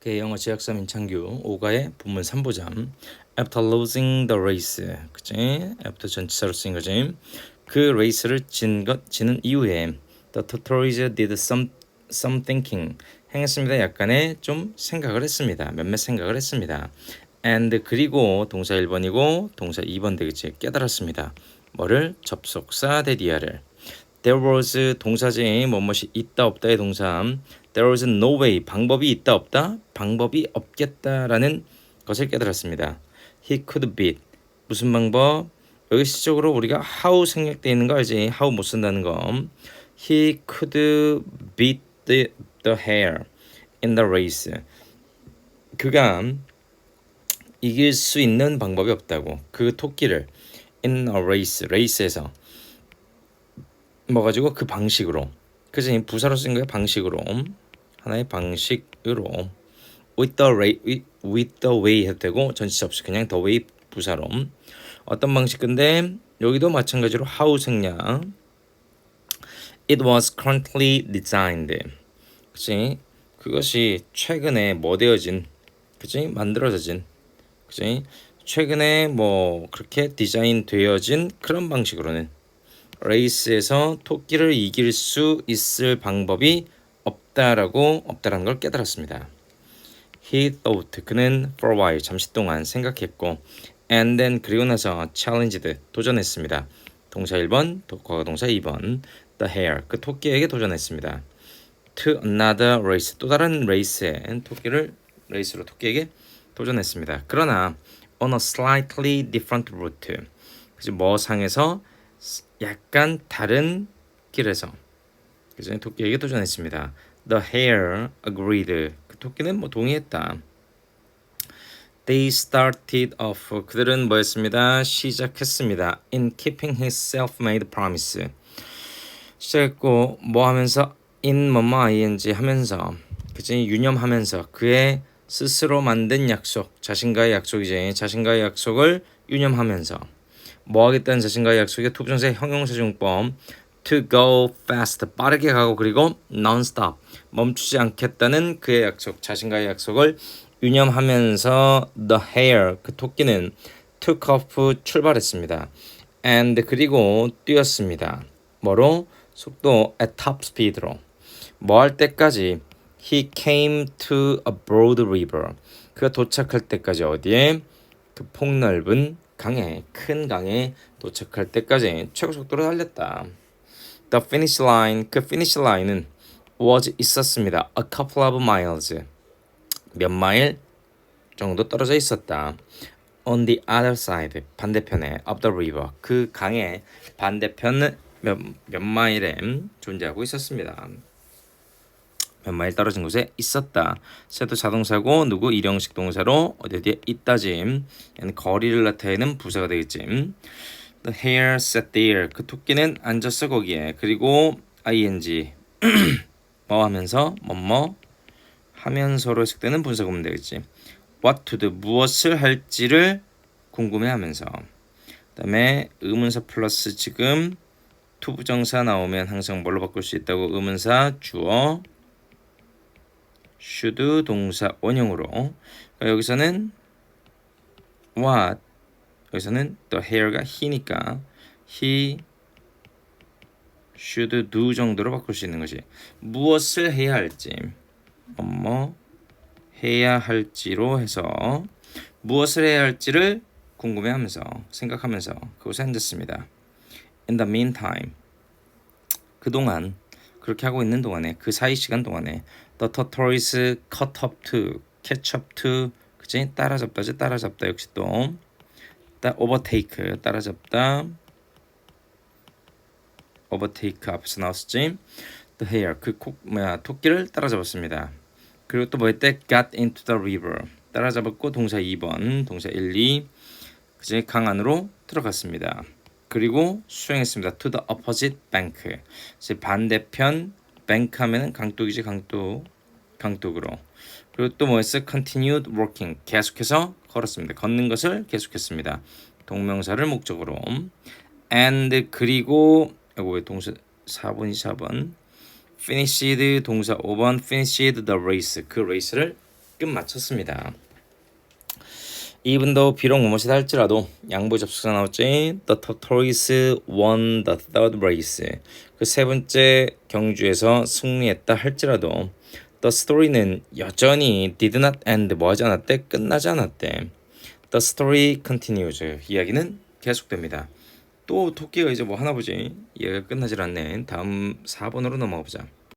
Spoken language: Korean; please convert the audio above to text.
그 영어 제약사 민창규 오가의 본문 3부장 After losing the race. 그치? After 전치사로 쓰인 거지. 그 레이스를 진 것, 지는 이후에 The tortoise did some, some thinking. 행했습니다. 약간의 좀 생각을 했습니다. 몇몇 생각을 했습니다. And 그리고 동사 1번이고 동사 2번 되겠지 깨달았습니다. 뭐를? 접속사 대디아를. There was 동사지 뭐뭇이 있다 없다의 동사 There was no way 방법이 있다 없다 방법이 없겠다라는 것을 깨달았습니다. He could beat 무슨 방법 여기 시적으로 우리가 how 생략되어 있는 거 알지? how 못 쓴다는 거. He could beat the, the hare in the race. 그가 이길 수 있는 방법이 없다고. 그 토끼를 in a race, 레이스에서 뭐 가지고 그 방식으로 그지 부사로 쓴 거야 방식으로 하나의 방식으로 with the way with, the way 해도 되고 전치사 없이 그냥 the way 부사로 어떤 방식 근데? 여기도 마찬가지로 how 생략. It was currently designed. 그지 그것이 최근에 뭐 되어진 그지 만들어진 그지 최근에 뭐 그렇게 디자인 되어진 그런 방식으로는 레이스에서 토끼를 이길 수 있을 방법이 없다라고 없다라는 걸 깨달았습니다. He thought 그는 for a while 잠시 동안 생각했고 and then 그리고 나서 challenged 도전했습니다. 동사 1번, 과거 동사 2번 the hare 그 토끼에게 도전했습니다. to another race 또 다른 레이스에 토끼를 레이스로 토끼에게 도전했습니다. 그러나 on a slightly different route 그지 뭐 상에서 약간 다른 길에서 그죠 토끼에게 도전했습니다. The hare agreed. 그 토끼는 뭐 동의했다. They started off. 그들은 뭐였습니다. 시작했습니다. In keeping his self-made promise. 시작했고 뭐 하면서 in 뭐뭐 ing 하면서 그지 유념하면서 그의 스스로 만든 약속 자신과의 약속이지 자신과의 약속을 유념하면서 뭐 하겠다는 자신과의 약속의 투부정사의 형용사중법 to go fast 빠르게 가고 그리고 non-stop 멈추지 않겠다는 그의 약속 자신과의 약속을 유념하면서 the hare 그 토끼는 took off 출발했습니다. and 그리고 뛰었습니다. 뭐로 속도 at top speed로 뭐 할 때까지 he came to a broad river 그가 도착할 때까지 어디에 그 폭넓은 강에 큰 강에 도착할 때까지 최고 속도로 달렸다. The finish line 그 finish line은 was 있었습니다. A couple of miles 몇 마일 정도 떨어져 있었다. On the other side 반대편에 of the river 그 강의 반대편 몇, 몇 마일에 존재하고 있었습니다. 몇 마일 떨어진 곳에 있었다. 셋도 자동사고 누구 일형식 동사로 어디 있다지. 얘는 거리를 나타내는 부사가 되겠지. The hare sat there. 그 토끼는 앉았어 거기에. 그리고 ing 뭐 하면서 뭐뭐 하면서로 해석되는 분사 구문 되겠지. What to do 무엇을 할지를 궁금해하면서. 그다음에 의문사 플러스 지금 투부정사 나오면 항상 뭘로 바꿀 수 있다고 의문사 주어 should 동사 원형으로 그러니까 여기서는 what 여기서는 the hair가 he니까 he should do 정도로 바꿀 수 있는 거지. 무엇을 해야 할지. 뭐 해야 할지로 해서 무엇을 해야 할지를 궁금해하면서 생각하면서 그곳에 앉았습니다. In the meantime. 그동안 그렇게 하고 있는 동안에 그 사이 시간 동안에 the tortoise caught up to catch up to 그지 따라잡다지 따라잡다. 역시 또 따, overtake 따라잡다. overtake 앞에서 나왔었지. the hare 그 코, 뭐야 토끼를 따라잡았습니다. 그리고 또 뭐였대? got into the river. 따라잡았고 동사 2번 동사 1, 2 그지 강 안으로 들어갔습니다. 그리고 수행했습니다. to the opposite bank. 이제 반대편 뱅크 하면은 강둑이지 강둑 강둑으로. 그리고 또 뭐였어? continued walking 계속해서 걸었습니다. 걷는 것을 계속했습니다. 동명사를 목적으로. and 그리고 이거 왜 동사 4번이 4번 finished 동사 5번 finished the race. 그 레이스를 끝마쳤습니다. even 비록 무엇이다 할지라도 양보 접수가 나왔지. the tortoise won the third race. 그 세 번째 경주에서 승리했다 할지라도 the story는 여전히 did not end 뭐하지 않았대? 끝나지 않았대. The story continues. 이야기는 계속됩니다. 또 토끼가 이제 뭐 하나 보지? 이야기가 끝나질 않네 다음 4번으로 넘어가 보자